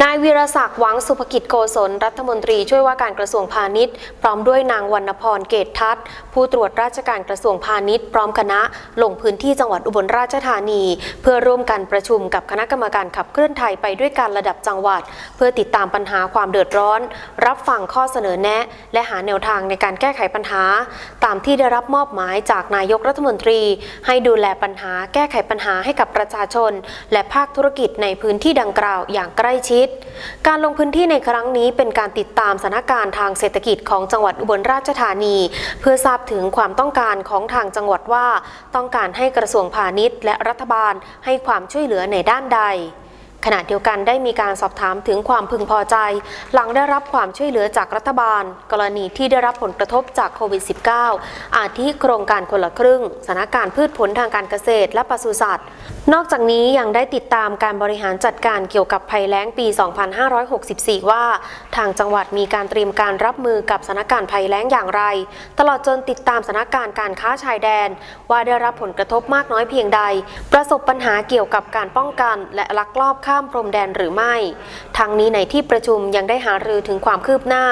นายวีรศักดิ์หวังสุภกิจโกศลรัฐมนตรีช่วยว่าการกระทรวงพาณิชย์ พร้อมด้วยนางวรรณพรเกตทัศน์ผู้ตรวจราชการกระทรวงพาณิชย์ พร้อมคณะลงพื้นที่จังหวัดอุบลราชธานี เพื่อร่วมกันประชุมกับคณะกรรมการขับเคลื่อนไทยไปด้วยการระดับจังหวัด เพื่อติดตามปัญหาความเดือดร้อน รับฟังข้อเสนอแนะ และหาแนวทางในการแก้ไขปัญหา ตามที่ได้รับมอบหมายจากนายกรัฐมนตรี ให้ดูแลปัญหาแก้ไขปัญหาให้กับประชาชน และภาคธุรกิจในพื้นที่ดังกล่าวอย่างใกล้ชิดการลงพื้นที่ในครั้งนี้เป็นการติดตามสถานการณ์ทางเศรษฐกิจของจังหวัดอุบลราชธานี เพื่อทราบถึงความต้องการของทางจังหวัดว่า ต้องการให้กระทรวงพาณิชย์ และรัฐบาลให้ความช่วยเหลือในด้านใดขณะเดียวกันได้มีการสอบถามถึงความพึงพอใจ หลังได้รับความช่วยเหลือจากรัฐบาล กรณีที่ได้รับผลกระทบจากโควิด -19 อาทิโครงการคนละครึ่งสถานการณ์พืชผลทางการเกษตรและปศุสัตว์ นอกจากนี้ยังได้ติดตามการบริหารจัดการเกี่ยวกับภัยแล้งปี 2564 ว่า ทางจังหวัดมีการเตรียมการรับมือกับสถานการณ์ภัยแล้งอย่างไร ตลอดจนติดตามสถานการณ์การค้าชายแดน ว่าได้รับผลกระทบมากน้อยเพียงใด ประสบปัญหาเกี่ยวกับการป้องกันและลักลอบข้ามพรมแดนหรือไม่ทั้งนี้ในที่ประชุมยังได้หารือถึงความคืบหน้า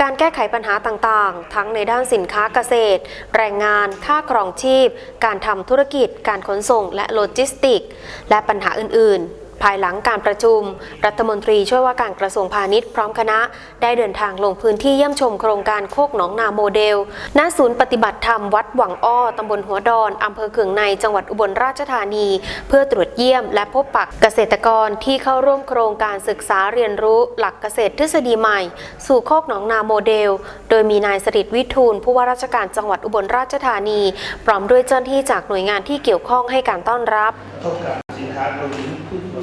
การแก้ไขปัญหาต่างๆ ทั้งในด้านสินค้าเกษตร แรงงาน ค่าครองชีพ การทำธุรกิจ การขนส่ง และโลจิสติกก และปัญหาอื่นๆ ภายหลังการประชุม รัฐมนตรีช่วยว่าการกระทรวงพาณิชย์พร้อมคณะ ได้เดินทางลงพื้นที่เยี่ยมชมโครงการโคกหนองนาโมเดล ณ ศูนย์ปฏิบัติธรรมวัดหวังอ้อตำบลหัวดอนอำเภอเขืองในจังหวัดอุบลราชธานี เพื่อตรวจเยี่ยม และพบปะเกษตรกรที่เข้าร่วมโครงการศึกษาเรียนรู้หลักเกษตรทฤษฎีใหม่ สู่โคกหนองนาโมเดล โดยมีนายสริตวิทูลผู้ว่าราชการจังหวัดอุบลราชธานี พร้อมด้วยเจ้าหน้าที่จากหน่วยงานที่เกี่ยวข้องให้การต้อนรับ mercado olímpico,